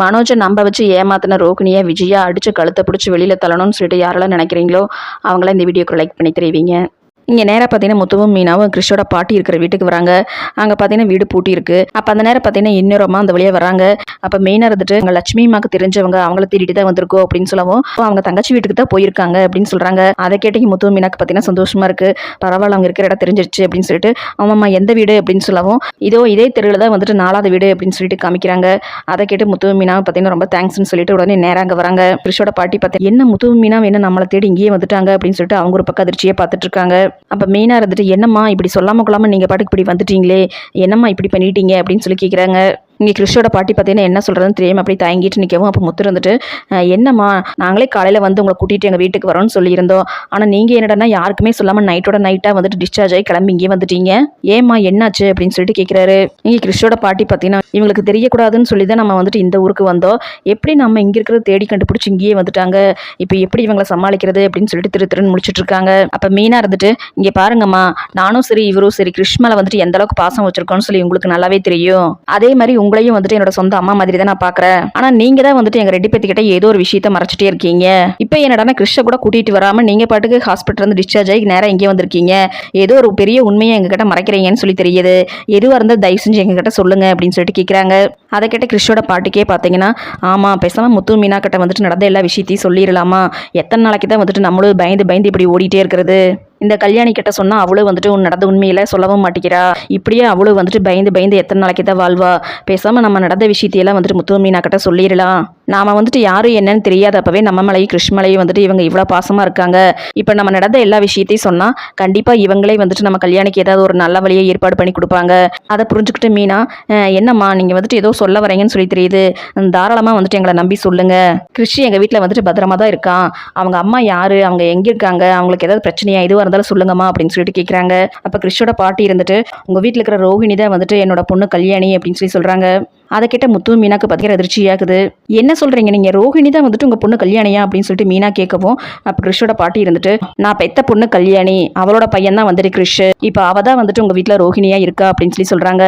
மனோஜை நம்ப வச்சு ஏமாத்தின ரோகிணியை விஜயா அடிச்சு கழுத்தை பிடிச்சி வெளியில் தள்ளணும்னு சொல்லிட்டு யாரெல்லாம் நினைக்கிறீங்களோ அவங்களாம் இந்த வீடியோக்கு லைக் பண்ணி தெரிவிங்க. இங்கே நேராக பார்த்தீங்கன்னா முத்துவும் மீனாவும் கிறிஷோட பாட்டி இருக்கிற வீட்டுக்கு வராங்க. அங்கே பார்த்தீங்கன்னா வீடு பூட்டி இருக்கு. அப்போ அந்த நேரம் பார்த்தீங்கன்னா இன்னொரு அம்மா அந்த வழியாக வராங்க. அப்போ மெயினாக இருந்துட்டு அங்கே லட்சுமி அம்மாக்கு தெரிஞ்சவங்க அவங்கள தேடிட்டு தான் வந்திருக்கோம் அப்படின்னு சொல்லவும் அவங்க தங்கச்சி வீட்டுக்கு தான் போயிருக்காங்க அப்படின்னு சொல்கிறாங்க அதை கேட்டீங்க முத்துவ மீனாக்கு பார்த்தீங்கன்னா சந்தோஷமா இருக்கு. பரவாயில்ல அவங்க இருக்கிற இடம் தெரிஞ்சிருச்சு அப்படின்னு சொல்லிட்டு ஆமாம்மா எந்த வீடு? அப்படின்னு சொல்லவும் இதோ இதே தெருவில் தான் வந்துட்டு நாலாவது வீடு அப்படின்னு சொல்லிட்டு காமிக்கிறாங்க. அதை கேட்டு முத்து மீனாவை பார்த்தீங்கன்னா ரொம்ப தேங்க்ஸ்னு சொல்லிட்டு உடனே நேரா அங்கே வராங்க. கிறிஷோட பாட்டி பார்த்தீங்கன்னா என்ன முத்துவ மீனா என்ன நம்மளை தேடி இங்கேயே வந்துட்டாங்க? அப்படின்னு சொல்லிட்டு அவங்க ஒரு பக்கம் அதிர்ச்சியை பார்த்துட்டு இருக்காங்க. அப்போ மெயினாக இருந்துட்டு என்னம்மா இப்படி சொல்லாம கொள்ளாம நீங்கள் பாட்டுக்கு இப்படி வந்துட்டீங்களே என்னம்மா இப்படி பண்ணிட்டீங்க? அப்படின்னு சொல்லி கேட்குறாங்க இங்கே கிறிஷோட பாட்டி பார்த்தீங்கன்னா என்ன சொல்கிறதுன்னு தெரியாமல் அப்படி தயங்கிட்டு நிற்கவும் அப்போ முத்து இருந்துட்டு என்னம்மா நாங்களே காலையில் வந்து உங்களை கூட்டிகிட்டு எங்கள் வீட்டுக்கு வரோம்னு சொல்லியிருந்தோம். ஆனால் நீங்கள் என்னடனா யாருக்குமே சொல்லாமல் நைட்டோட நைட்டாக வந்துட்டு டிஸ்சார்ஜ் ஆகி கிளம்பி இங்கே வந்துட்டீங்க. ஏம்மா என்னாச்சு? அப்படின்னு சொல்லிட்டு கேட்குறாரு இங்கே கிறிஷோட பாட்டி பார்த்தீங்கன்னா இவங்களுக்கு தெரியக்கூடாதுன்னு சொல்லி தான் நம்ம வந்துட்டு இந்த ஊருக்கு வந்தோம். எப்படி நம்ம இங்கே இருக்கிறத தேடி கண்டுபிடிச்சி இங்கேயே வந்துட்டாங்க? இப்போ எப்படி இவங்களை சமாளிக்கிறது? அப்படின்னு சொல்லிட்டு திரு திருன்னு முடிச்சிட்டு இருக்காங்க. அப்போ மீனாக இருந்துட்டு இங்கே பாருங்கம்மா நானும் சரி இவரும் சரி கிருஷ் வந்துட்டு எந்த அளவுக்கு பாசம் வச்சிருக்கோம்னு சொல்லி உங்களுக்கு நல்லாவே தெரியும். அதே மாதிரி உங்களையும் வந்துட்டு என்னோட சொந்த அம்மா மாதிரி தான் நான் பார்க்குறேன் ஆனால் நீங்கள் தான் வந்துட்டு எங்கள் ரெட்டி பத்திக்கிட்ட ஏதோ ஒரு விஷயத்த மறைச்சிட்டே இருக்கீங்க. இப்போ என்னடா கிருஷ்ண கூட கூட்டிகிட்டு வராமல் நீங்கள் பாட்டுக்கு ஹாஸ்பிட்டல் இருந்து டிஸ்சார்ஜ் ஆகி நேரம் இங்கே வந்திருக்கீங்க. ஏதோ ஒரு பெரிய உண்மையை எங்ககிட்ட மறைக்கிறீங்கன்னு சொல்லி தெரியுது. எதுவாக இருந்தால் தயவு செஞ்சு எங்ககிட்ட சொல்லுங்க அப்படின்னு சொல்லிட்டு கேட்குறாங்க அதை கேட்ட கிறிஷோட பாட்டுக்கே பார்த்தீங்கன்னா ஆமாம் பேசாமல் முத்து மீனா கிட்ட வந்துட்டு நடந்த எல்லா விஷயத்தையும் சொல்லிடலாமா எத்தனை நாளைக்கு தான் வந்துட்டு நம்மளும் பயந்து பயந்து இப்படி ஓடிட்டே இருக்கிறது? இந்த கல்யாணி கிட்ட சொன்னா அவளும் வந்துட்டு உன் நடந்த உண்மையில சொல்லவும் மாட்டேங்கிறா இப்படியே அவளும் வந்துட்டு பயந்து பயந்து எத்தனை நாளைக்கு தான் வாழ்வா? பேசாம நம்ம நடந்த விஷயத்தையெல்லாம் வந்துட்டு முத்து மீனா கிட்ட சொல்லிடலாம் நாம வந்துட்டு யாரும் என்னன்னு தெரியாதப்பவே நம்ம மலையும் கிருஷ்ணமலையும் வந்துட்டு இவங்க இவ்வளோ பாசமா இருக்காங்க. இப்போ நம்ம நடந்த எல்லா விஷயத்தையும் சொன்னா கண்டிப்பா இவங்களே வந்துட்டு நம்ம கல்யாணிக்கு ஏதாவது ஒரு நல்ல வழியை ஏற்பாடு பண்ணி கொடுப்பாங்க. அதை புரிஞ்சுக்கிட்டு மீனா என்னம்மா நீங்க வந்துட்டு ஏதோ சொல்ல வரீங்கன்னு சொல்லி தெரியுது. தாராளமாக தாராளமா வந்துட்டு எங்களை நம்பி சொல்லுங்க. கிருஷி எங்க வீட்டில் வந்துட்டு பத்திரமா தான் இருக்கான். அவங்க அம்மா யாரு? அவங்க எங்க இருக்காங்க? அவங்களுக்கு ஏதாவது பிரச்சனையா? எதுவாக இருந்தாலும் சொல்லுங்கம்மா அப்படின்னு சொல்லிட்டு கேட்குறாங்க அப்போ கிறிஷோட பாட்டி இருந்துட்டு உங்கள் வீட்டில் இருக்கிற ரோஹிணி தான் வந்துட்டு என்னோட பொண்ணு கல்யாணி அப்படின்னு சொல்லி சொல்கிறாங்க அதை கேட்ட முத்து மீனாக்கு பார்த்தீங்கன்னா அதிர்ச்சியாகுது. என்ன சொல்றீங்க நீங்க? ரோஹிணி தான் வந்துட்டு உங்க பொண்ணு கல்யாணியா? அப்படின்னு சொல்லிட்டு மீனா கேட்கவும் அப்போ கிறிஷோட பாட்டி இருந்துட்டு நான் பெத்த பொண்ணு கல்யாணி. அவளோட பையன் தான் வந்துட்டு கிறிஷ் இப்போ அவ தான் வந்துட்டு உங்க வீட்டில் ரோஹிணியா இருக்கா? அப்படின்னு சொல்லி சொல்றாங்க.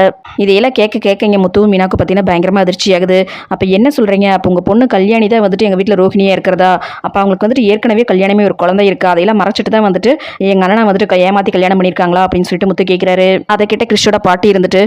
இதையெல்லாம் கேட்க கேட்க இங்க முத்து மீனாக்கு பார்த்தீங்கன்னா பயங்கரமா அதிர்ச்சியாகுது. அப்போ என்ன சொல்றீங்க? அப்போ உங்க பொண்ணு கல்யாணி தான் வந்துட்டு எங்க வீட்டில் ரோஹிணியா இருக்கிறதா? அப்போ அவங்களுக்கு வந்துட்டு ஏற்கனவே கல்யாணமே ஒரு குழந்தை இருக்கா? அதையெல்லாம் மறைச்சிட்டு தான் வந்துட்டு எங்க அண்ணனை வந்துட்டு ஏமாற்றி ஏமாத்தி கல்யாணம் பண்ணியிருக்காங்களா? அப்படின்னு சொல்லிட்டு முத்து கேட்குறாரு அதை கிட்ட கிறிஷோட பாட்டி இருந்துட்டு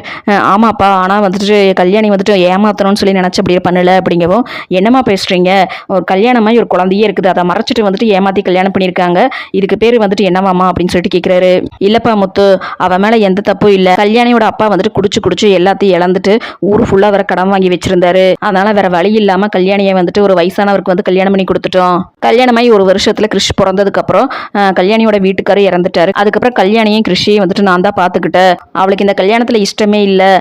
ஆமாப்பா. ஆனால் வந்துட்டு கல்யாணி வந்துட்டு ஏமாத்தணும்னு சொல்லி நினச்சி அப்படியே பண்ணல அப்படிங்கவும் என்னம்மா பேசுகிறீங்க ஒரு கல்யாணமாக ஒரு குழந்தையே இருக்குது. அதை மறைச்சிட்டு வந்துட்டு ஏமாத்தி கல்யாணம் பண்ணியிருக்காங்க. இதுக்கு பேர் வந்துட்டு என்னவாம்மா அப்படின்னு சொல்லிட்டு கேட்குறாரு இல்லைப்பா முத்து அவன் மேலே எந்த தப்பும் இல்லை. கல்யாணியோட அப்பா வந்துட்டு குடிச்சு குடிச்சு எல்லாத்தையும் இழந்துட்டு ஊர் ஃபுல்லாக வர கடன் வாங்கி வச்சிருந்தாரு. அதனால வேற வழி இல்லாமல் கல்யாணியை வந்துட்டு ஒரு வயசானவருக்கு வந்து கல்யாணம் பண்ணி கொடுத்துட்டோம். கல்யாணமாகி ஒரு வருஷத்தில் கிறிஷ் பிறந்ததுக்கப்புறம் கல்யாணியோட வீட்டுக்காரர் இறந்துட்டாரு. அதுக்கப்புறம் கல்யாணியும் கிறிஷியும் வந்துட்டு நான் தான் பார்த்துக்கிட்டேன். அவளுக்கு இந்த கல்யாணத்தில் இஷ்டமே இல்லை.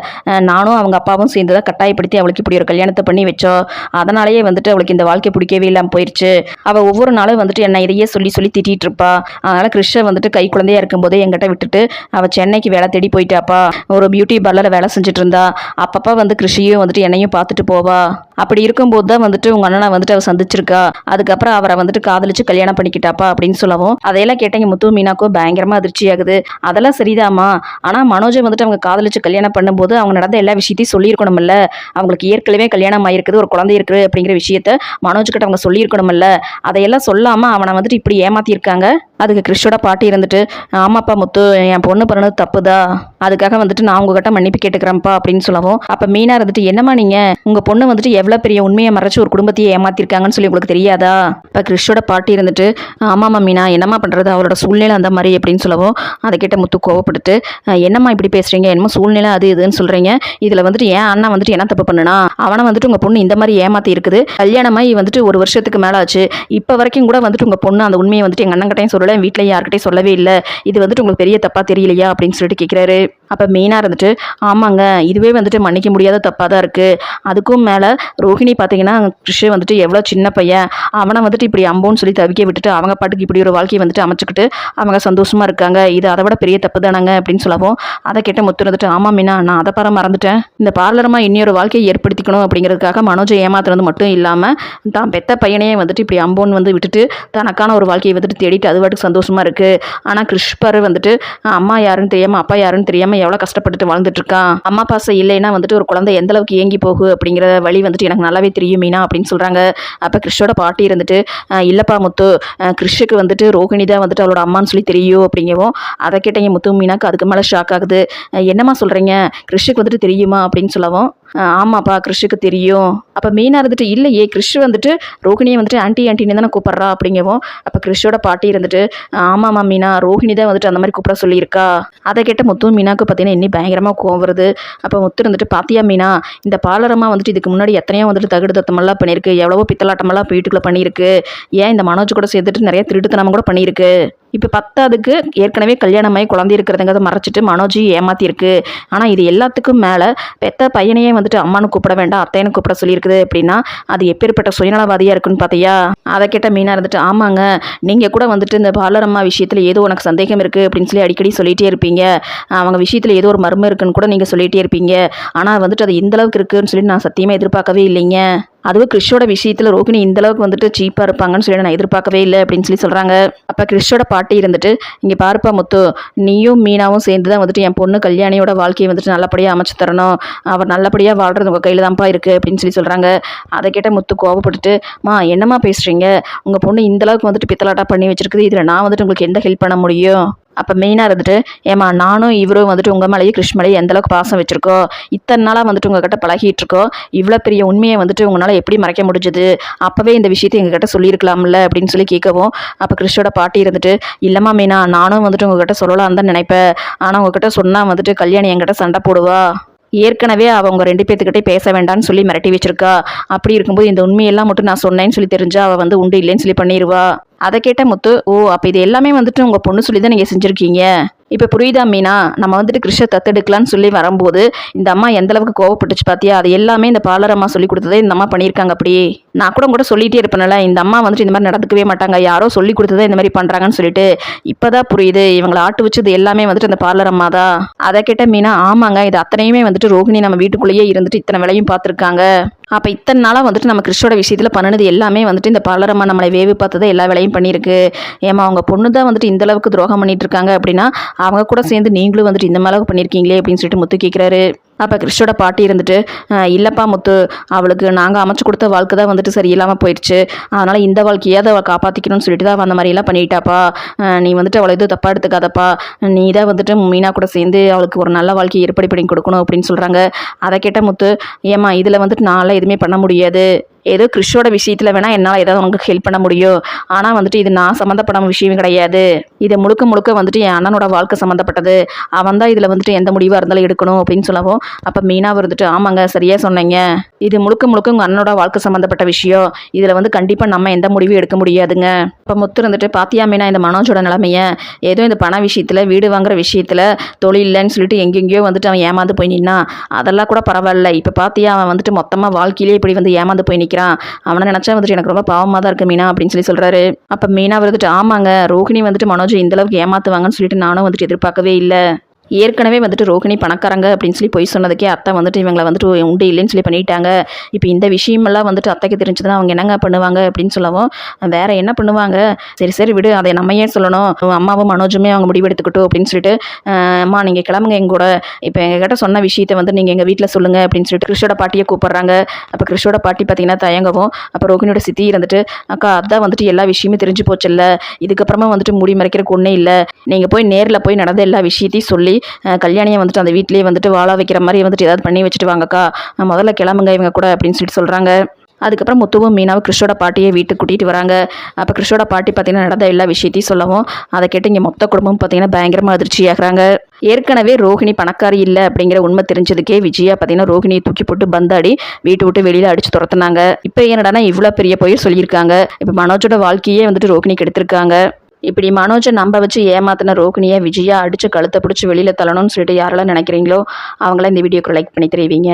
நானும் அவங்க அப்பாவும் சேர்ந்து தான் கட்டாயப்படுத்தி அவளுக்கு இப்படி ஒரு கல்யாணத்தை பண்ணி வச்சோம் அதனாலேயே வந்துட்டு அவளுக்கு இந்த வாழ்க்கை பிடிக்கவே இல்லாமல் போயிடுச்சு அவள் ஒவ்வொரு நாளும் வந்துட்டு என்னை இதையே சொல்லி சொல்லி திட்டிகிட்டு இருப்பா. அதனால் கிருஷ்ண வந்துட்டு கை குழந்தையாக இருக்கும்போதே என்கிட்ட விட்டுட்டு அவள் சென்னைக்கு வேலை தேடி போயிட்டாப்பா. ஒரு பியூட்டி பார்லரில் வேலை செஞ்சுட்டு இருந்தா. அப்பப்போ வந்து கிருஷியும் வந்துட்டு என்னையும் பார்த்துட்டு போவா. அப்படி இருக்கும்போது தான் வந்துட்டு உங்க அண்ணனை வந்துட்டு அவள் சந்திச்சிருக்கா. அதுக்கப்புறம் அவரை வந்துட்டு காதலிச்சு கல்யாணம் பண்ணிக்கிட்டாப்பா அப்படின்னு சொல்லவும் அதையெல்லாம் கேட்டீங்க முத்து மீனாக்கும் பயங்கரமா அதிர்ச்சியாகுது. அதெல்லாம் சரிதாம்மா. ஆனா மனோஜை வந்துட்டு அவங்க காதலிச்சு கல்யாணம் பண்ணும்போது அவங்க நடந்த எல்லா விஷயத்தையும் சொல்லியிருக்கணும்ல. அவங்களுக்கு ஏற்கனவே கல்யாணம் ஆயிருக்குது ஒரு குழந்தை இருக்குது அப்படிங்கிற விஷயத்த மனோஜ் கிட்ட அவங்க சொல்லியிருக்கணும்ல. அதையெல்லாம் சொல்லாம அவனை வந்துட்டு இப்படி ஏமாத்திருக்காங்க அதுக்கு கிறிஷோட பாட்டி இருந்துட்டு ஆமாப்பா முத்து என் பொண்ணு பிறந்தது தப்புதா? அதுக்காக வந்துட்டு நான் உங்ககிட்ட மன்னிப்பு கேட்டுக்கிறேன்ப்பா அப்படின்னு சொல்லவும் அப்ப மீனா இருந்துட்டு என்னம்மா நீங்க? உங்க பொண்ணு வந்துட்டு எவ்வளவு பெரிய உண்மையை மறைச்சு ஒரு குடும்பத்தையே ஏமாத்திருக்காங்கன்னு சொல்லி உங்களுக்கு தெரியாதா? இப்ப கிறிஷோட பாட்டி இருந்துட்டு ஆமாம்மா மீனா என்னம்மா பண்றது? அவளோட சூழ்நிலை அந்த மாதிரி அப்படின்னு சொல்லவும் அதை கேட்ட முத்து கோவப்பட்டுட்டு என்னம்மா இப்படி பேசுறீங்க? என்னமோ சூழ்நிலை அது இதுன்னு சொல்றீங்க. இதுல வந்துட்டு என் அண்ணன் வந்துட்டு என்ன தப்பு பண்ணுனா அவனை வந்துட்டு உங்க பொண்ணு இந்த மாதிரி ஏமாத்தி இருக்குது. கல்யாணமாகி வந்துட்டு ஒரு வருஷத்துக்கு மேல ஆச்சு இப்போ வரைக்கும் கூட வந்துட்டு உங்க பொண்ணு அந்த உண்மையை வந்துட்டு எங்க அண்ணன் கூட வீட்டில் யார்கிட்டையும் சொல்லவே இல்லை. இது வந்துட்டு உங்களுக்கு பெரிய தப்பா தெரியலையா? அப்படின்னு சொல்லிட்டு கேட்குறாரு அப்போ மெயினாக இருந்துட்டு ஆமாங்க இதுவே வந்துட்டு மன்னிக்க முடியாத தப்பாக தான் இருக்குது அதுக்கும் மேலே ரோஹிணி பார்த்தீங்கன்னா கிருஷ் வந்துட்டு எவ்வளோ சின்ன பையன். அவனை வந்துட்டு இப்படி அம்போன்னு சொல்லி தவிக்க விட்டுட்டு அவங்க பாட்டுக்கு இப்படி ஒரு வாழ்க்கையை வந்துட்டு அமைச்சுக்கிட்டு அவங்க சந்தோஷமாக இருக்காங்க. இது அதை விட பெரிய தப்பு தானாங்க அப்படின்னு சொல்லவும் அதை கேட்ட முத்து வந்துட்டு ஆமாம் மீனா நான் அதை பாரம் மறந்துட்டேன். இந்த பார்லரமாக இன்னொரு வாழ்க்கையை ஏற்படுத்திக்கணும் அப்படிங்கிறதுக்காக மனோஜை ஏமாத்துறது மட்டும் இல்லாமல் தான் பெத்த பையனையே வந்துட்டு இப்படி அம்போன்னு வந்து விட்டுட்டு தனக்கான ஒரு வாழ்க்கையை வந்துட்டு தேடிட்டு அது பாட்டுக்கு சந்தோஷமாக இருக்குது ஆனால் கிருஷ்பர் வந்துட்டு அம்மா யாருன்னு தெரியாமல் அப்பா யாருன்னு தெரியாமல் இல்லாமல் எவ்வளோ கஷ்டப்பட்டுட்டு வாழ்ந்துட்டுருக்கான் அம்மா பாசம் இல்லைன்னா வந்துட்டு ஒரு குழந்தை எந்த அளவுக்கு ஏங்கி போகு அப்படிங்கிற வழி வந்துட்டு எனக்கு நல்லாவே தெரியும் மீனா அப்படின்னு சொல்கிறாங்க அப்போ கிறிஷோட பாட்டி இருந்துட்டு இல்லைப்பா முத்து கிறிஷுக்கு வந்துட்டு ரோகிணி தான் வந்துட்டு அவளோட அம்மான்னு சொல்லி தெரியும் அப்படிங்கவும் அதை கேட்டீங்க முத்து மீனாக்கு அதுக்கு மேலே ஷாக் ஆகுது. என்னம்மா சொல்கிறீங்க கிறிஷுக்கு வந்துட்டு தெரியுமா? அப்படின்னு சொல்லவும் ஆமாப்பா கிறிஷுக்கு தெரியும். அப்போ மீனா இருந்துட்டு இல்லையே கிறிஷ் வந்துட்டு ரோகிணியை வந்துட்டு ஆன்ட்டி ஆன்ட்டின்னு தானே கூப்பிட்றா அப்படிங்கவும் அப்போ கிறிஷோட பாட்டி இருந்துட்டு ஆமாம்மா மீனா ரோஹிணி தான் வந்துட்டு அந்த மாதிரி கூப்பிட சொல்லியிருக்கா? அதை கேட்ட முத்து மீனாக்கு பார்த்தீங்கன்னா இன்னி பயங்கரமாக கோவம் வருது. அப்போ முத்து இருந்துட்டு பாத்தியா மீனா இந்த பாலரமாக வந்துட்டு இதுக்கு முன்னாடி எத்தனையோ வந்துட்டு தகுடு தத்தமெல்லாம் பண்ணியிருக்கு. எவ்வளவோ பித்தலாட்டமெல்லாம் வீட்டுக்குள்ளே பண்ணியிருக்கு. ஏன் இந்த மனோஜ் கூட சேர்த்துட்டு நிறைய திருட்டுத்தனமாக கூட பண்ணியிருக்கு? இப்போ பத்தாவதுக்கு ஏற்கனவே கல்யாணமாகி குழந்தை இருக்கிறதுங்கிறத மறைச்சிட்டு மனோஜி ஏமாத்திருக்கு ஆனால் இது எல்லாத்துக்கும் மேலே பெத்த பையனையே வந்துட்டு அம்மானு கூப்பிட வேண்டாம் அத்தையனு கூப்பிட சொல்லியிருக்குது அப்படின்னா அது எப்பேற்பட்ட சுயநலவாதியாக இருக்குன்னு பார்த்தியா அதை கேட்ட மீனா இருந்துட்டு ஆமாங்க நீங்கள் கூட வந்துட்டு இந்த பாலரம்மா விஷயத்தில் ஏதோ உனக்கு சந்தேகம் இருக்குது அப்படின்னு சொல்லி அடிக்கடி சொல்லிகிட்டே இருப்பீங்க. அவங்க விஷயத்தில் ஏதோ ஒரு மர்மம் இருக்குன்னு கூட நீங்கள் சொல்லிகிட்டே இருப்பீங்க. ஆனால் வந்துட்டு அது இந்த அளவுக்கு இருக்குன்னு சொல்லி நான் சத்தியமாக எதிர்பார்க்கவே இல்லைங்க. அதுவும் கிறிஷோட விஷயத்தில் ரோகிணி இந்த அளவுக்கு வந்துட்டு சீப்பாக இருப்பாங்கன்னு சொல்லி நான் எதிர்பார்க்கவே இல்லை அப்படின்னு சொல்லி சொல்கிறாங்க அப்போ கிறிஷோட பாட்டி இருந்துட்டு இங்கே பாருப்பா முத்து நீயும் மீனாவும் சேர்ந்து தான் வந்துட்டு என் பொண்ணு கல்யாணியோட வாழ்க்கையை வந்துட்டு நல்லபடியாக அமைச்சு தரணும். அவர் நல்லபடியாக வாழ்கிறது உங்கள் கையில் தான்ப்பா இருக்குது அப்படின்னு சொல்லி சொல்கிறாங்க அதை கேட்ட முத்து கோவப்பட்டுட்டு மா என்னம்மா பேசுகிறீங்க உங்கள் பொண்ணு இந்த அளவுக்கு வந்துட்டு பித்தலாட்டா பண்ணி வச்சிருக்குது. இதில் நான் வந்துட்டு உங்களுக்கு எந்த ஹெல்ப் பண்ண முடியும்? அப்போ மெயினாக இருந்துட்டு ஏமா நானும் இவரும் வந்துட்டு உங்கள் மேலேயும் கிருஷ்ண எந்தளவுக்கு பாசம் வச்சுருக்கோம் இத்தனை நாளாக வந்துட்டு உங்ககிட்ட பழகிட்டு இருக்கோம் இவ்வளோ பெரிய உண்மையை வந்துட்டு உங்களால் எப்படி மறைக்க முடிஞ்சது? அப்போவே இந்த விஷயத்தை எங்ககிட்ட சொல்லியிருக்கலாம்ல அப்படின்னு சொல்லி கேட்கவும் அப்போ கிருஷ்ணோட பாட்டி இருந்துட்டு இல்லைம்மா மீனா நானும் வந்துட்டு உங்ககிட்ட சொல்லலாம் தான் நினைப்பேன். ஆனால் உங்ககிட்ட சொன்னால் வந்துட்டு கல்யாணி என்கிட்ட சண்டை போடுவா. ஏற்கனவே அவங்க ரெண்டு பேர்த்துக்கிட்டே பேச வேண்டாம்னு சொல்லி மிரட்டி வச்சிருக்கா. அப்படி இருக்கும்போது இந்த உண்மையெல்லாம் மட்டும் நான் சொன்னேன்னு சொல்லி தெரிஞ்சா அவள் வந்து உண்டு இல்லைன்னு சொல்லி பண்ணிடுவா அதை கேட்ட முத்து ஓ அப்போ இது எல்லாமே வந்துட்டு உங்கள் பொண்ணு சொல்லி தான் நீங்கள் செஞ்சுருக்கீங்க? இப்போ புரியுதா மீனா? நம்ம வந்துட்டு கிருஷ்ண தத்தெடுக்கலான்னு சொல்லி வரும்போது இந்த அம்மா எந்த அளவுக்கு கோவப்பட்டுச்சு பார்த்தியா அது எல்லாமே இந்த பாலர் அம்மா சொல்லி கொடுத்ததே இந்த அம்மா பண்ணியிருக்காங்க அப்படி. நான் கூட கூட சொல்லிட்டே இருப்பேன்ல இந்த அம்மா வந்துட்டு இந்த மாதிரி நடந்துக்கவே மாட்டாங்க யாரோ சொல்லி கொடுத்ததே இந்த மாதிரி பண்ணுறாங்கன்னு சொல்லிட்டு. இப்போதான் புரியுது இவங்களை ஆட்டு வச்சது எல்லாமே வந்துட்டு அந்த பார்லர் அம்மா தான். அதை கேட்ட மீனா ஆமாங்க இது அத்தனையுமே வந்துட்டு ரோகிணி நம்ம வீட்டுக்குள்ளேயே இருந்துட்டு இத்தனை வேலையும் பார்த்துருக்காங்க. அப்போ இத்தனை நாளாக வந்துட்டு நம்ம கிறிஸ்டோட விஷயத்தில் பண்ணினது எல்லாமே வந்துட்டு இந்த பாலரம்மா நம்மளை வேவு பார்த்ததை எல்லா வேலையும் பண்ணியிருக்கு. ஏமா அவங்க பொண்ணு தான் வந்துட்டு இந்த அளவுக்கு துரோகம் பண்ணிட்டு இருக்காங்க அப்படின்னா அவங்க கூட சேர்ந்து நீங்களும் வந்துட்டு இந்த அளவுக்கு பண்ணியிருக்கீங்களே அப்படின்னு சொல்லிட்டு முத்து கேட்குறாரு அப்போ கிறிஸ்டோட பாட்டி இருந்துட்டு இல்லைப்பா முத்து அவளுக்கு நாங்கள் அமைச்சு கொடுத்த வாழ்க்கை தான் வந்துட்டு சரியில்லாமல் போயிடுச்சு. அதனால் இந்த வாழ்க்கையாவது அவள் காப்பாற்றிக்கணும்னு சொல்லிட்டு தான் அந்த மாதிரிலாம் பண்ணிட்டாப்பா. நீ வந்துட்டு அவளை எதுவும் தப்பாக எடுத்துக்காதப்பா. நீ தான் வந்துட்டு மீனா கூட சேர்ந்து அவளுக்கு ஒரு நல்ல வாழ்க்கையை ஏற்படி பண்ணி கொடுக்கணும் அப்படின்னு சொல்கிறாங்க அதை கேட்ட முத்து ஏம்மா இதில் வந்துட்டு நான்லாம் எதுவுமே பண்ண முடியாது. ஏதோ கிறிஷோட விஷயத்தில் வேணால் என்னால் ஏதாவது உனக்கு ஹெல்ப் பண்ண முடியும். ஆனால் வந்துட்டு இது நான் சம்மந்தப்படாம விஷயம் கிடையாது. இது முழுக்க முழுக்க வந்துட்டு என் அண்ணனோட வாழ்க்கை சம்மந்தப்பட்டது. அவன் தான் இதில் வந்துட்டு எந்த முடிவாக இருந்தாலும் எடுக்கணும் அப்படின்னு சொல்லவும் அப்போ மீனாக இருந்துட்டு ஆமாங்க சரியாக சொன்னீங்க. இது முழுக்க முழுக்க உங்கள் அண்ணனோட வாழ்க்கை சம்மந்தப்பட்ட விஷயம். இதில் வந்து கண்டிப்பாக நம்ம எந்த முடிவும் எடுக்க முடியாதுங்க. இப்போ முத்து இருந்துட்டு பாத்தியா மீனா இந்த மனோஜோட நிலைமையை? ஏதோ இந்த பண விஷயத்தில் வீடு வாங்குற விஷயத்தில் தொழில் இல்லைன்னு சொல்லிட்டு எங்கெங்கேயோ வந்துட்டு அவன் ஏமாந்து போய் நின்னா அதெல்லாம் கூட பரவாயில்ல. இப்போ பாத்தியா அவன் வந்துட்டு மொத்தமாக வாழ்க்கையிலே இப்படி வந்து ஏமாந்து போய் நிற்கிறான் அவனை நினச்சா வந்துட்டு எனக்கு ரொம்ப பாவமாக தான் இருக்குது மீனா அப்படின்னு சொல்லி சொல்கிறாரு அப்போ மீனா வந்துட்டு ஆமாங்க ரோகிணி வந்துட்டு மனோஜ் இந்தளவுக்கு ஏமாற்றுவாங்கன்னு சொல்லிட்டு நானும் வந்துட்டு எதிர்பார்க்கவே இல்லை. ஏற்கனவே வந்துட்டு ரோகிணி பணக்காரங்க அப்படின்னு சொல்லி பொய் சொன்னதுக்கே அத்தை வந்துட்டு இவங்களை வந்துட்டு உண்டு இல்லைன்னு சொல்லி பண்ணிட்டாங்க. இப்போ இந்த விஷயமெல்லாம் வந்துட்டு அத்தைக்கு தெரிஞ்சதுன்னா அவங்க என்னங்க பண்ணுவாங்க அப்படின்னு சொல்லவும் வேற என்ன பண்ணுவாங்க? சரி சரி விடு அதை நம்ம ஏன் சொல்லணும்? அம்மாவும் மனோஜுமே அவங்க முடிவு எடுத்துக்கிட்டோம் அப்படின்னு சொல்லிட்டு அம்மா நீங்கள் கிளம்புங்க எங்க கூட. இப்போ எங்ககிட்ட சொன்ன விஷயத்தை வந்து நீங்கள் எங்கள் வீட்டில் சொல்லுங்கள் அப்படின்னு சொல்லிட்டு கிருஷோட பாட்டியை கூப்பிட்றாங்க. அப்போ கிருஷோட பாட்டி பார்த்தீங்கன்னா தயங்கவும் அப்போ ரோகிணியோட சித்தி இருந்துட்டு அக்கா அதான் வந்துட்டு எல்லா விஷயமும் தெரிஞ்சு போச்சு இல்லை இதுக்கப்புறமா வந்துட்டு முடி மறைக்கிறதுக்கு ஒன்றே இல்லை. நீங்கள் போய் நேரில் போய் நடந்த எல்லா விஷயத்தையும் சொல்லி கல்யாணியை வந்துட்டு அந்த வீட்லேயே வந்துட்டு வாழ வைக்கிற மாதிரி வந்துட்டு ஏதாவது பண்ணி வச்சுட்டு வாங்கக்கா. முதல்ல கிளம்புங்க இவங்க கூட அப்படின்னு சொல்லிட்டு சொல்கிறாங்க அதுக்கப்புறம் முத்துவும் மீனாவும் கிறிஸ்டோட பாட்டியை வீட்டுக்கு கூட்டிகிட்டு வராங்க. அப்போ கிறிஸ்டோட பாட்டி பார்த்தீங்கன்னா நடந்த எல்லா விஷயத்தையும் சொல்லவும் அதை கேட்டு இங்கே மொத்த குடும்பம் பார்த்தீங்கன்னா பயங்கரமாக அதிர்ச்சியாகிறாங்க. ஏற்கனவே ரோஹிணி பணக்காரி இல்லை அப்படிங்கிற உண்மை தெரிஞ்சதுக்கே விஜயா பார்த்தீங்கன்னா ரோஹிணியை தூக்கி போட்டு பந்தாடி வீட்டு விட்டு வெளியில் அடிச்சு துரத்துனாங்க. இப்போ என்னடானா இவ்வளோ பெரிய பொயிர் சொல்லியிருக்காங்க. இப்போ மனோஜோட வாழ்க்கையே வந்துட்டு ரோஹிணிக்கு எடுத்திருக்காங்க. இப்படி மனோஜை நம்ப வச்சு ஏமாத்தின ரோகிணியை விஜயா அடிச்சு கழுத்தை பிடிச்சி வெளியில் தள்ளணும்னு சொல்லிட்டு யாரெல்லாம் நினைக்கிறீங்களோ அவங்களாம் இந்த வீடியோக்கு லைக் பண்ணி தெரிவிங்க